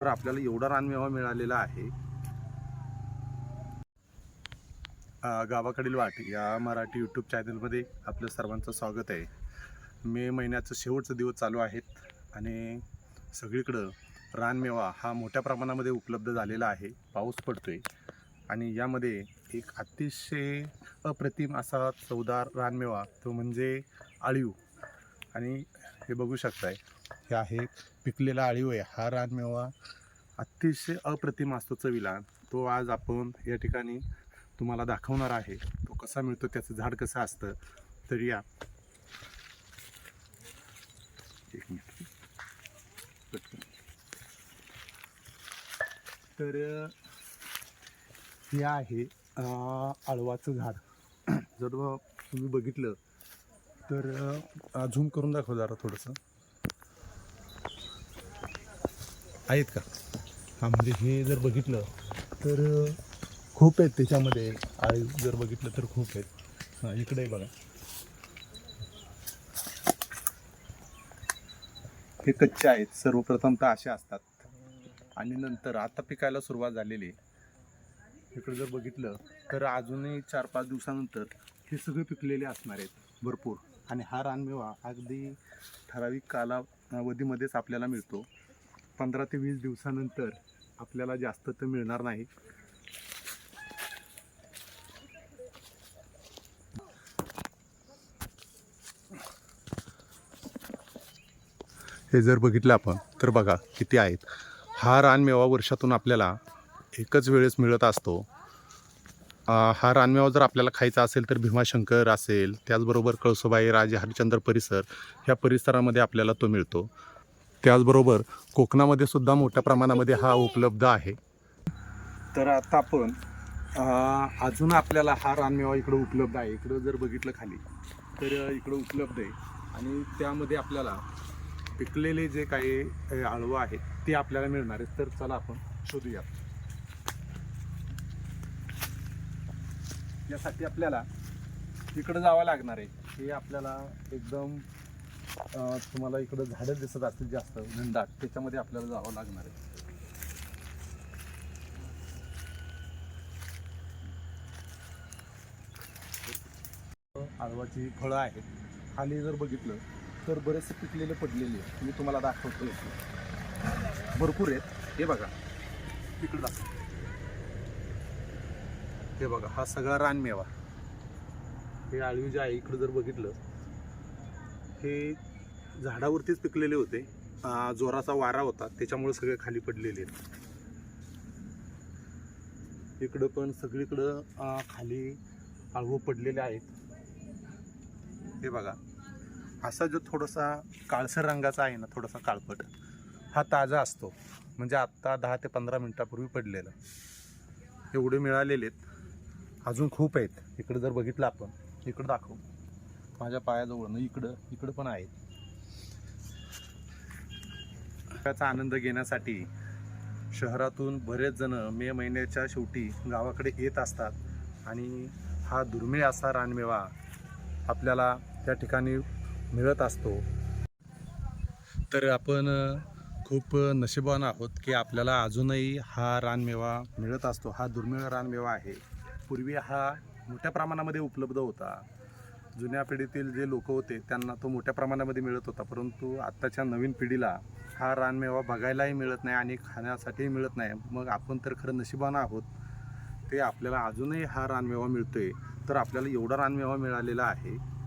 तर आपल्याला एवढा रानमेवा मिळालेला आहे. गावाकडील वाट या मराठी यूट्यूब चॅनलमध्ये आपलं सर्वांचं स्वागत आहे. मे महिन्याचं शेवटचं दिवस चालू आहेत आणि सगळीकडं रानमेवा हा मोठ्या प्रमाणामध्ये उपलब्ध झालेला आहे. पाऊस पडतोय आणि यामध्ये एक अतिशय अप्रतिम असा चवदार रानमेवा तो म्हणजे आळीव. आणि हे बघू शकताय हे आहे पिकलेला आळीव आहे हा रानमेवा अतिशय अप्रतिम असतो चवीला. तो आज आपण या ठिकाणी तुम्हाला दाखवणार आहे. तो कसा मिळतो त्याचं झाड कसं असतं तर या. एक मिनिट. तर हे आहे आळवाचं झाड. जर तुम्ही बघितलं तर झूम करून दाखव जरा थोडंसं. आहेत का? हा म्हणजे हे जर बघितलं तर खूप आहेत त्याच्यामध्ये. आळी जर बघितलं तर खूप आहेत. हां इकडे बघा. हे कच्चे आहेत. सर्वप्रथम तर असे असतात. आणि नंतर आता पिकायला सुरुवात झालेली आहे. इकडे जर बघितलं तर अजूनही चार पाच दिवसानंतर हे सगळे पिकलेले असणार आहेत. भरपूर. आणि हा रानमेवा अगदी ठराविक कालावधीमध्येच आपल्याला मिळतो. पंधरा ते वीस दिवसानंतर आपल्याला जास्त तर मिळणार नाही. हे जर बघितलं आपण तर बघा किती आहेत. हा रानमेवा वर्षातून आपल्याला एकच वेळेस मिळत असतो. हा रानमेवा जर आपल्याला खायचा असेल तर भीमाशंकर असेल त्याचबरोबर कळसोबाई राजे हरिश्चंद्र परिसर ह्या परिसरामध्ये आपल्याला तो मिळतो. त्याचबरोबर कोकणामध्ये सुद्धा मोठ्या प्रमाणामध्ये हा उपलब्ध आहे. तर आता आपण अजून आपल्याला हा रानमेवा इकडं उपलब्ध आहे. इकडं जर बघितलं खाली तर इकडं उपलब्ध आहे. आणि त्यामध्ये आपल्याला पिकलेले जे काही आळवं आहेत ते आपल्याला मिळणार आहेत. तर चला आपण शोधूया यासाठी आपल्याला इकडं जावं लागणार आहे. हे आपल्याला एकदम तुम्हाला इकडं झाडं दिसत असतील जास्त घनदाट त्याच्यामध्ये आपल्याला जावं लागणार आहे. आळवाची फळं आहेत. खाली जर बघितलं तर बरेचसे पिकलेले पडलेले आहेत. मी तुम्हाला दाखवतो भरपूर आहेत. हे बघा. तिकडं दाखव. हे बघा हा सगळा रानमेवा. हे आळवी जे आहे इकडं जर बघितलं हे झाडावरतीच पिकलेले होते. जोराचा वारा होता त्याच्यामुळे सगळे खाली पडलेले. आहेत इकडं पण सगळीकडं खाली आळवं पडलेले आहेत. हे बघा असा जो थोडासा काळसर रंगाचा आहे ना थोडासा काळपट हा ताजा असतो. म्हणजे आत्ता दहा ते पंधरा मिनटापूर्वी पडलेला. एवढे मिळालेले आहेत. अजून खूप आहेत. इकडं जर बघितलं आपण इकडं दाखव. माझ्या पायाजवळनं इकडं इकडं पण आहेत. त्याचा आनंद घेण्यासाठी शहरातून बरेच जण मे महिन्याच्या शेवटी गावाकडे येत असतात आणि हा दुर्मिळ असा रानमेवा आपल्याला त्या ठिकाणी मिळत असतो. तर आपण खूप नशिबान आहोत की आपल्याला अजूनही हा रानमेवा मिळत असतो. हा दुर्मिळ रानमेवा आहे. पूर्वी हा मोठ्या प्रमाणामध्ये उपलब्ध होता. जुन्या पिढीतील जे लोक होते त्यांना तो मोठ्या प्रमाणामध्ये मिळत होता. परंतु आत्ताच्या नवीन पिढीला हा रानमेवा बघायलाही मिळत नाही आणि खाण्यासाठीही मिळत नाही. मग आपण तर खरं नशिबानं आहोत. ते आपल्याला अजूनही हा रानमेवा मिळतोय. तर आपल्याला एवढा रानमेवा मिळालेला आहे.